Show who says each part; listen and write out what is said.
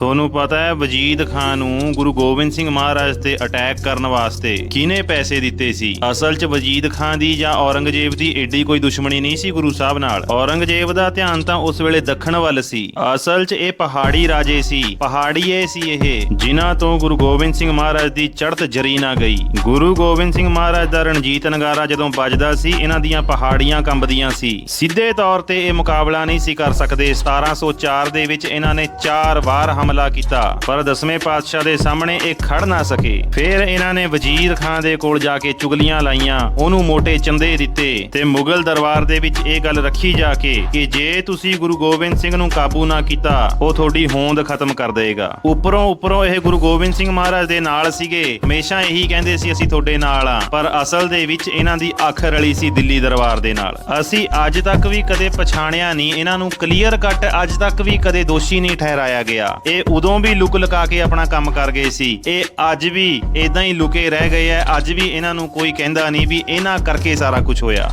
Speaker 1: ਤੁਹਾਨੂੰ ਪਤਾ ਹੈ, ਵਜੀਦ ਖਾਨ ਨੂੰ ਗੁਰੂ ਗੋਬਿੰਦ ਸਿੰਘ ਮਹਾਰਾਜ ਤੇ ਅਟੈਕ ਕਰਨ ਵਾਸਤੇ ਕਿਹਨੇ ਪੈਸੇ ਦਿੱਤੇ ਸੀ? ਅਸਲ 'ਚ ਵਜੀਦ ਖਾਨ ਦੀ ਜਾਂ ਔਰੰਗਜ਼ੇਬ ਦੀ ਏਡੀ ਕੋਈ ਦੁਸ਼ਮਣੀ ਨਹੀਂ ਸੀ ਗੁਰੂ ਸਾਹਿਬ ਨਾਲ। ਔਰੰਗਜ਼ੇਬ ਦਾ ਧਿਆਨ ਤਾਂ ਉਸ ਵੇਲੇ ਦੱਖਣ ਵੱਲ ਸੀ। ਅਸਲ 'ਚ ਇਹ ਪਹਾੜੀ ਰਾਜੇ ਸੀ। ਪਹਾੜੀਏ ਸੀ ਇਹ, ਜਿਨ੍ਹਾਂ ਤੋਂ ਗੁਰੂ ਗੋਬਿੰਦ ਸਿੰਘ ਮਹਾਰਾਜ ਦੀ ਚੜ੍ਹਤ ਜਰੀ ਨਾ ਗਈ। ਗੁਰੂ ਗੋਬਿੰਦ ਸਿੰਘ ਮਹਾਰਾਜ ਦਾ ਰਣਜੀਤ ਨਗਾਰਾ ਜਦੋਂ ਵੱਜਦਾ ਸੀ, ਇਹਨਾਂ ਦੀਆਂ ਪਹਾੜੀਆਂ ਕੰਬਦੀਆਂ ਸੀ। ਸਿੱਧੇ ਤੌਰ ਤੇ ਇਹ ਮੁਕਾਬਲਾ ਨਹੀਂ ਸੀ ਕਰ ਸਕਦੇ। 1704 ਦੇ ਵਿੱਚ ਇਹਨਾਂ ਨੇ ਚਾਰ ਵਾਰ ਹਮਲਾ ਕੀਤਾ, ਪਰ ਦਸਵੇਂ ਪਾਤਸ਼ਾਹ ਦੇ ਸਾਹਮਣੇ ਇਹ ਖੜ ਨਾ ਸਕੇ। ਫਿਰ ਇਹਨਾਂ ਨੇ ਵਜ਼ੀਰ ਖਾਨ ਦੇ ਕੋਲ ਜਾ ਕੇ ਚੁਗਲੀਆਂ ਲਾਈਆਂ, ਉਹਨੂੰ ਮੋٹے ਚੰਦੇ ਦਿੱਤੇ ਤੇ ਮੁਗਲ ਦਰਬਾਰ ਦੇ ਵਿੱਚ ਇਹ ਗੱਲ ਰੱਖੀ ਜਾ ਕੇ ਕਿ ਜੇ ਤੁਸੀਂ ਗੁਰੂ ਗੋਬਿੰਦ ਸਿੰਘ ਨੂੰ ਕਾਬੂ ਨਾ ਕੀਤਾ, ਉਹ ਤੁਹਾਡੀ ਹੋਂਦ ਖਤਮ ਕਰ ਦੇਗਾ ਉੱਪਰੋਂ ਉੱਪਰੋਂ ਇਹ ਗੁਰੂ ਗੋਬਿੰਦ ਸਿੰਘ ਮਹਾਰਾਜ ਦੇ ਨਾਲ ਸੀਗੇ, ਹਮੇਸ਼ਾ ਇਹੀ ਕਹਿੰਦੇ ਸੀ, ਅਸੀਂ ਤੁਹਾਡੇ ਨਾਲ ਆ। ਪਰ ਅਸਲ ਦੇ ਵਿੱਚ ਇਹਨਾਂ ਦੀ ਅੱਖ ਰਲੀ ਸੀ ਦਿੱਲੀ ਦਰਬਾਰ ਦੇ ਨਾਲ। ਅਸੀਂ ਅੱਜ ਤੱਕ ਵੀ ਕਦੇ ਪਛਾਣਿਆ ਨਹੀਂ ਇਹਨਾਂ ਨੂੰ, ਕਲੀਅਰ ਕੱਟ ਅੱਜ ਤੱਕ ਵੀ ਕਦੇ ਦੋਸ਼ੀ ਨਹੀਂ ਠਹਿਰਾਇਆ ਗਿਆ। ਇਹ ਉਦੋਂ ਵੀ ਲੁਕ ਲੁਕਾ ਕੇ ਆਪਣਾ ਕੰਮ ਕਰ ਗਏ ਸੀ। ਇਹ ਅੱਜ ਵੀ ਇਦਾਂ ਹੀ ਲੁਕੇ ਰਹਿ ਗਏ ਐ। ਅੱਜ ਵੀ ਇਹਨਾਂ ਨੂੰ ਕੋਈ ਕਹਿੰਦਾ ਨਹੀਂ ਵੀ ਇਹਨਾਂ ਕਰਕੇ ਸਾਰਾ ਕੁਝ ਹੋਇਆ।